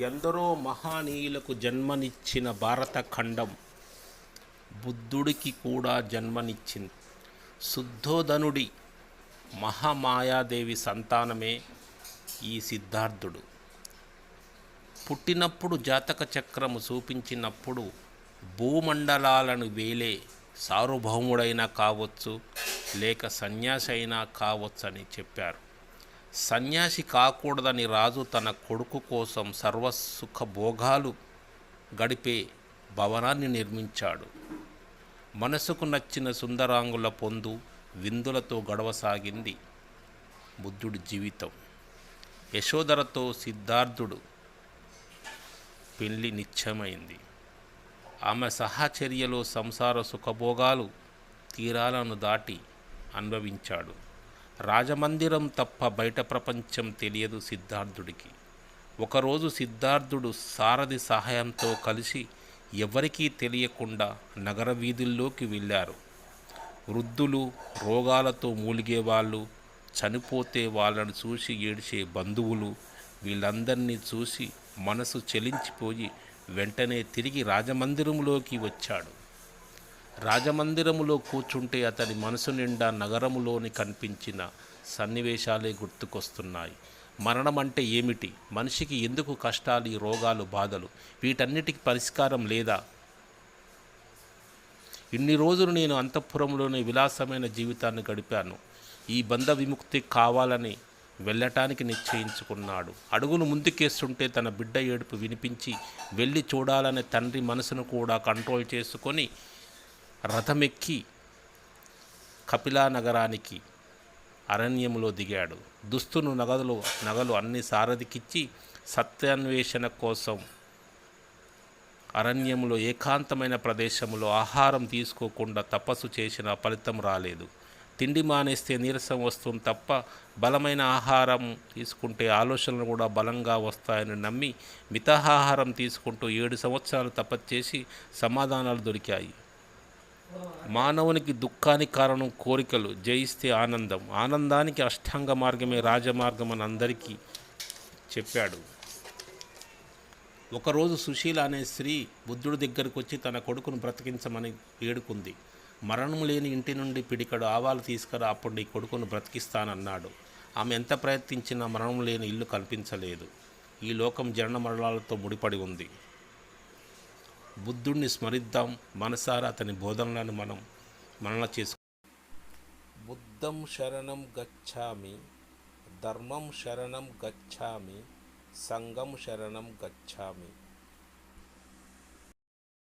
ఎందరో మహానీయులకు జన్మనిచ్చిన భారత ఖండం బుద్ధుడికి కూడా జన్మనిచ్చింది. శుద్ధోధనుడి మహామాయాదేవి సంతానమే ఈ సిద్ధార్థుడు. పుట్టినప్పుడు జాతక చక్రము చూపించినప్పుడు భూమండలాలను వేలే సార్వభౌముడైనా కావచ్చు లేక సన్యాసి అయినా కావచ్చు అని చెప్పారు. సన్యాసి కాకూడదని రాజు తన కొడుకు కోసం సర్వసుఖ భోగాలు గడిపే భవనాన్ని నిర్మించాడు. మనసుకు నచ్చిన సుందరాంగుల పొందు విందులతో గడవసాగింది బుద్ధుడి జీవితం. యశోధరతో సిద్ధార్థుడు పెళ్ళి నిశ్చయమైంది. ఆమె సహచర్యలో సంసార సుఖభోగాలు తీరాలను దాటి అనుభవించాడు. రాజమందిరం తప్ప బయట ప్రపంచం తెలియదు సిద్ధార్థుడికి. ఒకరోజు సిద్ధార్థుడు సారథి సహాయంతో కలిసి ఎవరికీ తెలియకుండా నగర వీధుల్లోకి వెళ్ళారు. వృద్ధులు రోగాలతో మూలిగేవాళ్ళు చనిపోతే వాళ్ళను చూసి ఏడిచే బంధువులు వీళ్ళందరినీ చూసి మనసు చెలించిపోయి వెంటనే తిరిగి రాజమందిరంలోకి వచ్చాడు. రాజమందిరములో కూర్చుంటే అతని మనసు నిండా నగరములోని కనిపించిన సన్నివేశాలే గుర్తుకొస్తున్నాయి. మరణం అంటే ఏమిటి? మనిషికి ఎందుకు కష్టాలు ఈ రోగాలు బాధలు? వీటన్నిటికి పరిష్కారం లేదా? ఇన్ని రోజులు నేను అంతఃపురంలోనే విలాసమైన జీవితాన్ని గడిపాను. ఈ బంధ విముక్తి కావాలని వెళ్ళటానికి నిశ్చయించుకున్నాడు. అడుగును ముందుకేస్తుంటే తన బిడ్డ ఏడుపు వినిపించి వెళ్ళి చూడాలనే తండ్రి మనసును కూడా కంట్రోల్ చేసుకొని రథమెక్కి కపిలా నగరానికి అరణ్యములో దిగాడు. దుస్తును నగదులు నగలు అన్ని సారథికిచ్చి సత్యాన్వేషణ కోసం అరణ్యములో ఏకాంతమైన ప్రదేశంలో ఆహారం తీసుకోకుండా తపస్సు చేసిన ఫలితం రాలేదు. తిండి మానేస్తే నీరసం వస్తుంది తప్ప బలమైన ఆహారం తీసుకుంటే ఆలోచనలు కూడా బలంగా వస్తాయని నమ్మి మితాహారం తీసుకుంటూ ఏడు సంవత్సరాలు తపస్సు చేసి సమాధానాలు దొరికాయి. మానవునికి దుఃఖానికి కారణం కోరికలు జయిస్తే ఆనందం. ఆనందానికి అష్టాంగ మార్గమే రాజమార్గం అని అందరికీ చెప్పాడు. ఒకరోజు సుశీల అనే స్త్రీ బుద్ధుడి దగ్గరకు వచ్చి తన కొడుకును బ్రతికించమని వేడుకుంది మరణం లేని ఇంటి నుండి పిడికడు ఆవాలు తీసుకురా అప్పుడు నీ కొడుకును బ్రతికిస్తానన్నాడు. ఆమె ఎంత ప్రయత్నించినా మరణం లేని ఇల్లు కల్పించలేదు. ఈ లోకం జనన మరణాలతో ముడిపడి ఉంది. బుద్ధుడిని స్మరిద్దాం మనసారా అతని బోధనలను మనం మనన చేసుకు బుద్ధం శరణం గచ్చామి ధర్మం శరణం గచ్చామి సంఘం శరణం గచ్చామి.